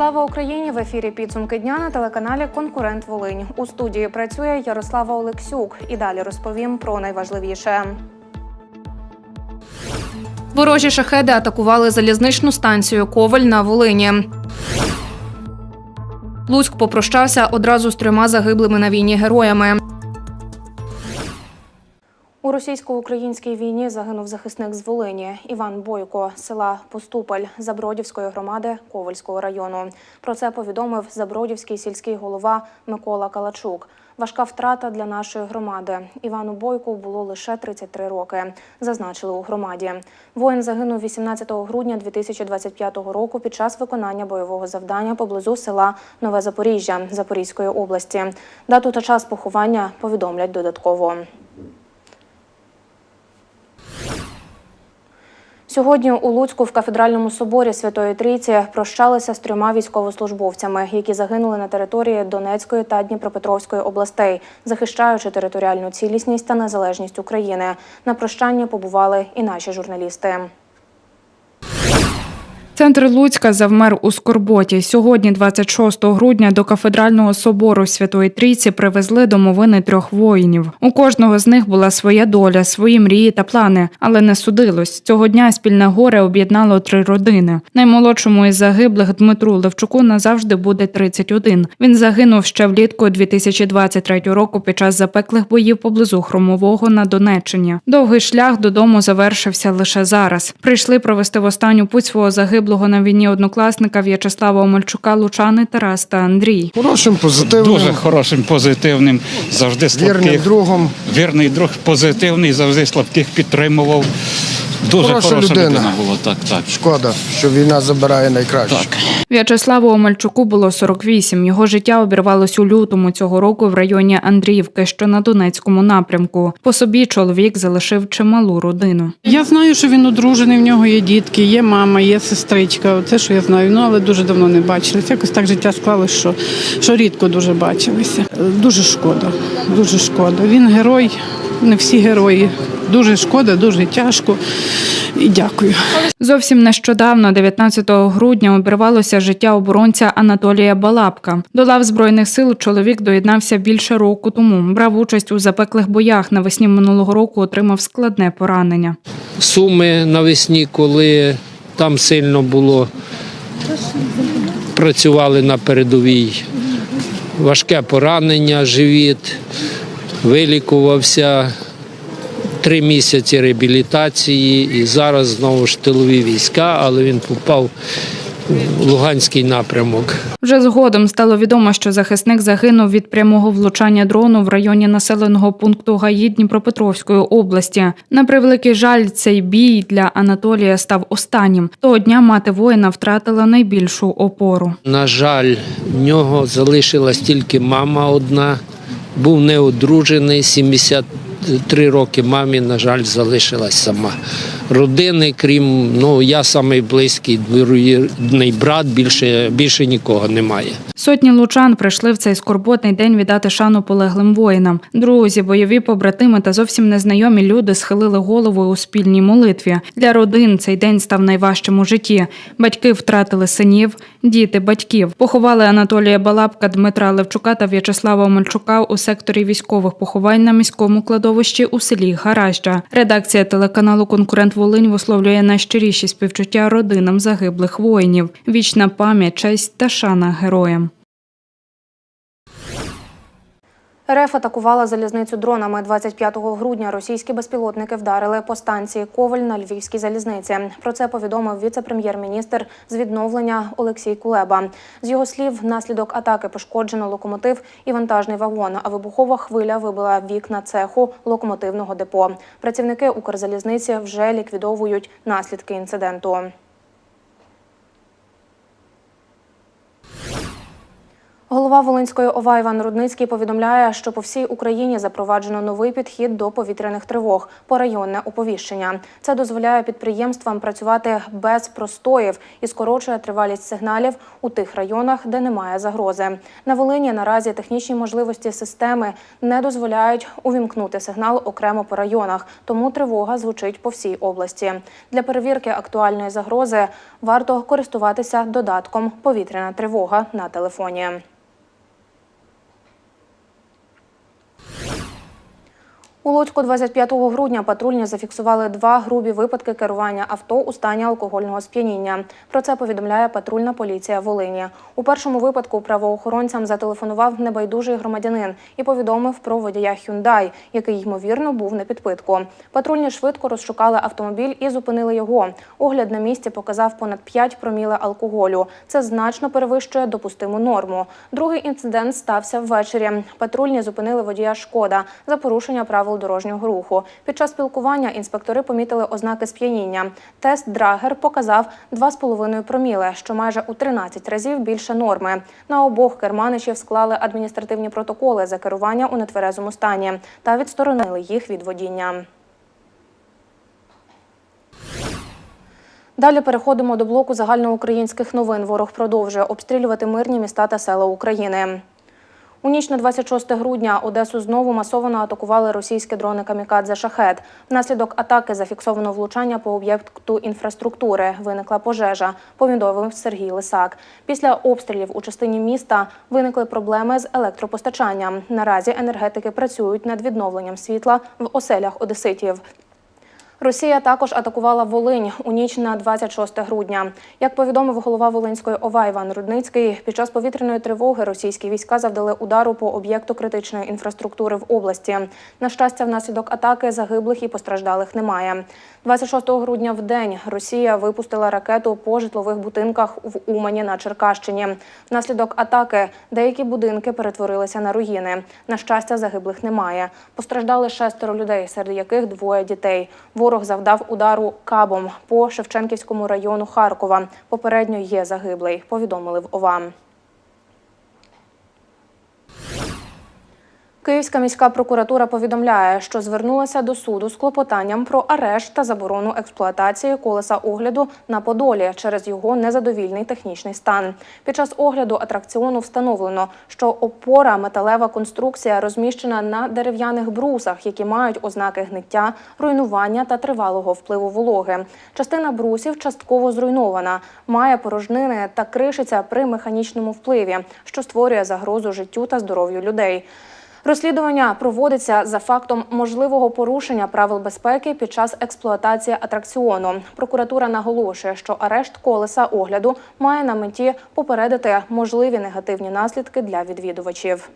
Слава Україні! В ефірі підсумки дня на телеканалі Конкурент Волинь. У студії працює Ярослава Олексюк. І далі розповім про найважливіше. Ворожі шахеди атакували залізничну станцію Коваль на Волині. Луцьк попрощався одразу з трьома загиблими на війні героями. У російсько-українській війні загинув захисник з Волині Іван Бойко села Поступаль Забродівської громади Ковальського району. Про це повідомив Забродівський сільський голова Микола Калачук. Важка втрата для нашої громади. Івану Бойку було лише 33 роки. Зазначили у громаді. Воїн загинув 18 грудня 2025 року під час виконання бойового завдання поблизу села Нове Запоріжжя Запорізької області. Дату та час поховання повідомлять додатково. Сьогодні у Луцьку в кафедральному соборі Святої Трійці прощалися з трьома військовослужбовцями, які загинули на території Донецької та Дніпропетровської областей, захищаючи територіальну цілісність та незалежність України. На прощання побували і наші журналісти. Центр Луцька завмер у скорботі. Сьогодні, 26 грудня, до кафедрального собору Святої Трійці привезли домовини трьох воїнів. У кожного з них була своя доля, свої мрії та плани, але не судилось. Цього дня спільне горе об'єднало три родини. Наймолодшому із загиблих Дмитру Левчуку назавжди буде 31. Він загинув ще влітку 2023 року під час запеклих боїв поблизу Хромового на Донеччині. Довгий шлях додому завершився лише зараз. Прийшли провести в останню путь свого загиблого на війні однокласника В'ячеслава Омельчука, Лучани, Тарас та Андрій. Хорошим, позитивним, Дуже хорошим, позитивним, завжди вірним слабких. другом. Вірний друг, позитивний, завжди слабких підтримував. Дуже Хороша хороша, людина. людина. була, так, так. Шкода, що війна забирає найкраще. Так. В'ячеславу Омельчуку було 48. Його життя обірвалось у лютому цього року в районі Андріївки, що на Донецькому напрямку. По собі чоловік залишив чималу родину. Я знаю, що він одружений, в нього є дітки, є мама, є сестричка. Це що я знаю. Ну але дуже давно не бачилися. Якось так життя склалося, що, що рідко дуже бачилися. Дуже шкода, дуже шкода. Він герой, не всі герої. Дуже шкода, дуже тяжко. І дякую. Зовсім нещодавно, 19 грудня, обірвалося життя оборонця Анатолія Балабка. До лав збройних сил чоловік доєднався більше року тому. Брав участь у запеклих боях. Навесні минулого року отримав складне поранення. суми навесні, коли там сильно було, працювали на передовій. Важке поранення, живіт, вилікувався три місяці реабілітації і зараз знову ж тилові війська, але він попав Луганський напрямок. Вже згодом стало відомо, що захисник загинув від прямого влучання дрону в районі населеного пункту Гаї Дніпропетровської області. На превеликий жаль, цей бій для Анатолія став останнім. Того дня мати воїна втратила найбільшу опору. На жаль, в нього залишилась тільки мама одна. Був неодружений, 73 роки мамі, на жаль, залишилась сама. Родини, крім ну, я самий близький двоюрідний брат, більше, більше нікого немає. Сотні лучан прийшли в цей скорботний день віддати шану полеглим воїнам. Друзі, бойові побратими та зовсім незнайомі люди схилили голову у спільній молитві. Для родин цей день став найважчим у житті. Батьки втратили синів, діти батьків. Поховали Анатолія Балабка, Дмитра Левчука та В'ячеслава Омельчука у секторі військових поховань на міському кладовищі у селі Гаражджа. Редакція телеканалу Конкурент Волинь висловлює найщиріші співчуття родинам загиблих воїнів. Вічна пам'ять, честь та шана героям. РФ атакувала залізницю дронами 25 грудня. Російські безпілотники вдарили по станції Коваль на Львівській залізниці. Про це повідомив віце-прем'єр-міністр з відновлення Олексій Кулеба. З його слів, внаслідок атаки пошкоджено локомотив і вантажний вагон. А вибухова хвиля вибила вікна цеху локомотивного депо. Працівники Укрзалізниці вже ліквідовують наслідки інциденту. Голова Волинської ОВА Іван Рудницький повідомляє, що по всій Україні запроваджено новий підхід до повітряних тривог порайонне оповіщення. Це дозволяє підприємствам працювати без простоїв і скорочує тривалість сигналів у тих районах, де немає загрози. На Волині наразі технічні можливості системи не дозволяють увімкнути сигнал окремо по районах, тому тривога звучить по всій області. Для перевірки актуальної загрози варто користуватися додатком Повітряна тривога на телефоні. У Луцьку 25 грудня патрульні зафіксували два грубі випадки керування авто у стані алкогольного сп'яніння. Про це повідомляє патрульна поліція Волині. У першому випадку правоохоронцям зателефонував небайдужий громадянин і повідомив про водія Hyundai, який ймовірно був на підпитку. Патрульні швидко розшукали автомобіль і зупинили його. Огляд на місці показав понад 5 проміле алкоголю. Це значно перевищує допустиму норму. Другий інцидент стався ввечері. Патрульні зупинили водія Шкода за порушення правил дорожнього руху. Під час спілкування інспектори помітили ознаки сп'яніння. Тест Драгер показав 2,5 проміле, що майже у 13 разів більше норми. На обох керманичів склали адміністративні протоколи за керування у нетверезому стані та відсторонили їх від водіння. Далі переходимо до блоку загальноукраїнських новин. Ворог продовжує обстрілювати мирні міста та села України. У ніч на 26 грудня Одесу знову масово атакували російські дрони камікадзе шахет. Внаслідок атаки зафіксовано влучання по об'єкту інфраструктури. Виникла пожежа. Повідомив Сергій Лисак. Після обстрілів у частині міста виникли проблеми з електропостачанням. Наразі енергетики працюють над відновленням світла в оселях одеситів. Росія також атакувала Волинь у ніч на 26 грудня. Як повідомив голова Волинської ОВА Іван Рудницький, під час повітряної тривоги російські війська завдали удару по об'єкту критичної інфраструктури в області. На щастя, внаслідок атаки загиблих і постраждалих немає. 26 грудня в день Росія випустила ракету по житлових будинках в Умані на Черкащині. Внаслідок атаки деякі будинки перетворилися на руїни. На щастя, загиблих немає. Постраждали шестеро людей, серед яких двоє дітей. Ворог завдав удару кабом по Шевченківському району Харкова. Попередньо є загиблий. Повідомили в ОВА. Київська міська прокуратура повідомляє, що звернулася до суду з клопотанням про арешт та заборону експлуатації колеса огляду на Подолі через його незадовільний технічний стан. Під час огляду атракціону встановлено, що опора металева конструкція розміщена на дерев'яних брусах, які мають ознаки гниття, руйнування та тривалого впливу вологи. Частина брусів частково зруйнована, має порожнини та кришиться при механічному впливі, що створює загрозу життю та здоров'ю людей. Розслідування проводиться за фактом можливого порушення правил безпеки під час експлуатації атракціону. Прокуратура наголошує, що арешт колеса огляду має на меті попередити можливі негативні наслідки для відвідувачів.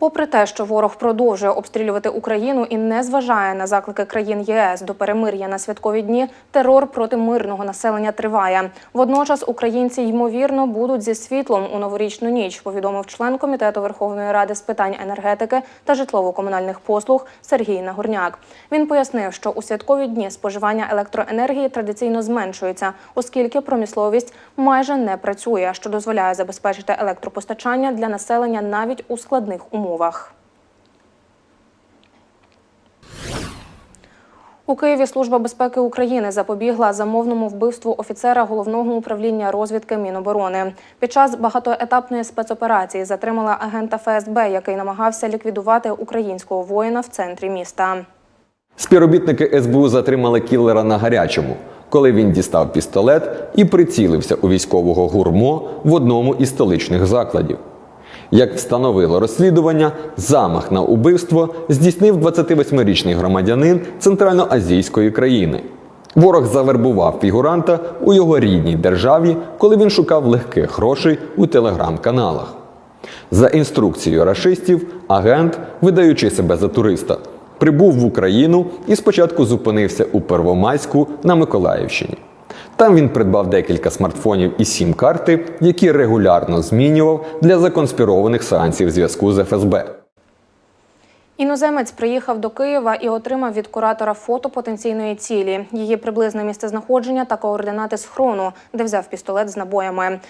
Попри те, що ворог продовжує обстрілювати Україну і не зважає на заклики країн ЄС до перемир'я на святкові дні, терор проти мирного населення триває. Водночас українці ймовірно будуть зі світлом у новорічну ніч. Повідомив член комітету Верховної Ради з питань енергетики та житлово-комунальних послуг Сергій Нагорняк. Він пояснив, що у святкові дні споживання електроенергії традиційно зменшується, оскільки промисловість майже не працює, що дозволяє забезпечити електропостачання для населення навіть у складних умовах. У Києві Служба безпеки України запобігла замовному вбивству офіцера головного управління розвідки Міноборони. Під час багатоетапної спецоперації затримала агента ФСБ, який намагався ліквідувати українського воїна в центрі міста. Співробітники СБУ затримали кілера на гарячому, коли він дістав пістолет і прицілився у військового гурмо в одному із столичних закладів. Як встановило розслідування, замах на убивство здійснив 28-річний громадянин центральноазійської країни. Ворог завербував фігуранта у його рідній державі, коли він шукав легких грошей у телеграм-каналах. За інструкцією рашистів, агент, видаючи себе за туриста, прибув в Україну і спочатку зупинився у Первомайську на Миколаївщині. Там він придбав декілька смартфонів і сім-карти, які регулярно змінював для законспірованих сеансів зв'язку з ФСБ. Іноземець приїхав до Києва і отримав від куратора фото потенційної цілі, її приблизне місцезнаходження та координати схрону, де взяв пістолет з набоями.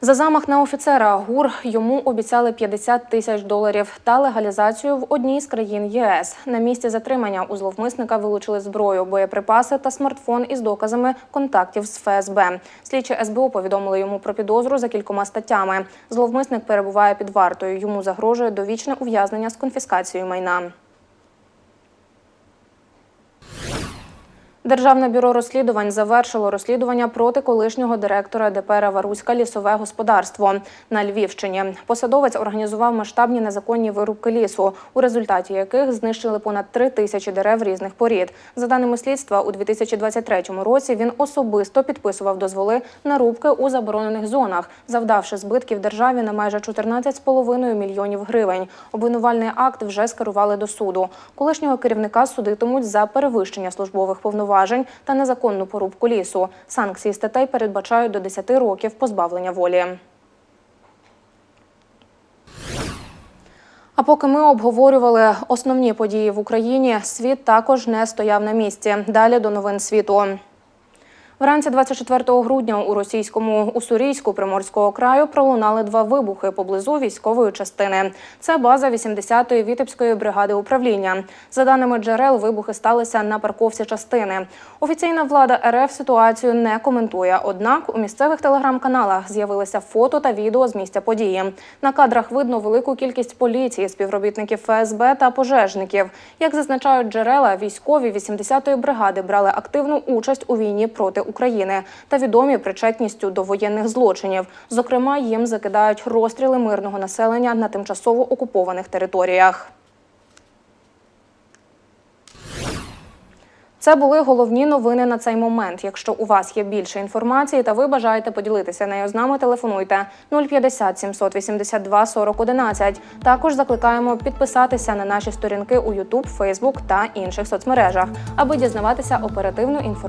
За замах на офіцера ГУР йому обіцяли 50 тисяч доларів та легалізацію в одній з країн ЄС. На місці затримання у зловмисника вилучили зброю, боєприпаси та смартфон із доказами контактів з ФСБ. Слідчі СБУ повідомили йому про підозру за кількома статтями. Зловмисник перебуває під вартою. Йому загрожує довічне ув'язнення з конфіскацією майна. Державне бюро розслідувань завершило розслідування проти колишнього директора ДП Раваруська лісове господарство на Львівщині. Посадовець організував масштабні незаконні вирубки лісу, у результаті яких знищили понад три тисячі дерев різних порід. За даними слідства, у 2023 році він особисто підписував дозволи на рубки у заборонених зонах, завдавши збитків державі на майже 14,5 мільйонів гривень. Обвинувальний акт вже скерували до суду. Колишнього керівника судитимуть за перевищення службових повноважень та незаконну порубку лісу. Санкції статей передбачають до 10 років позбавлення волі. А поки ми обговорювали основні події в Україні, світ також не стояв на місці. Далі до новин світу. Вранці 24 грудня у російському Уссурійську Приморського краю пролунали два вибухи поблизу військової частини. Це база 80-ї Вітебської бригади управління. За даними джерел, вибухи сталися на парковці частини. Офіційна влада РФ ситуацію не коментує. Однак у місцевих телеграм-каналах з'явилися фото та відео з місця події. На кадрах видно велику кількість поліції, співробітників ФСБ та пожежників. Як зазначають джерела, військові 80-ї бригади брали активну участь у війні проти України та відомі причетністю до воєнних злочинів. Зокрема, їм закидають розстріли мирного населення на тимчасово окупованих територіях. Це були головні новини на цей момент. Якщо у вас є більше інформації та ви бажаєте поділитися нею з нами, телефонуйте 050 782 40 11. Також закликаємо підписатися на наші сторінки у YouTube, Facebook та інших соцмережах, аби дізнаватися оперативну інформацію.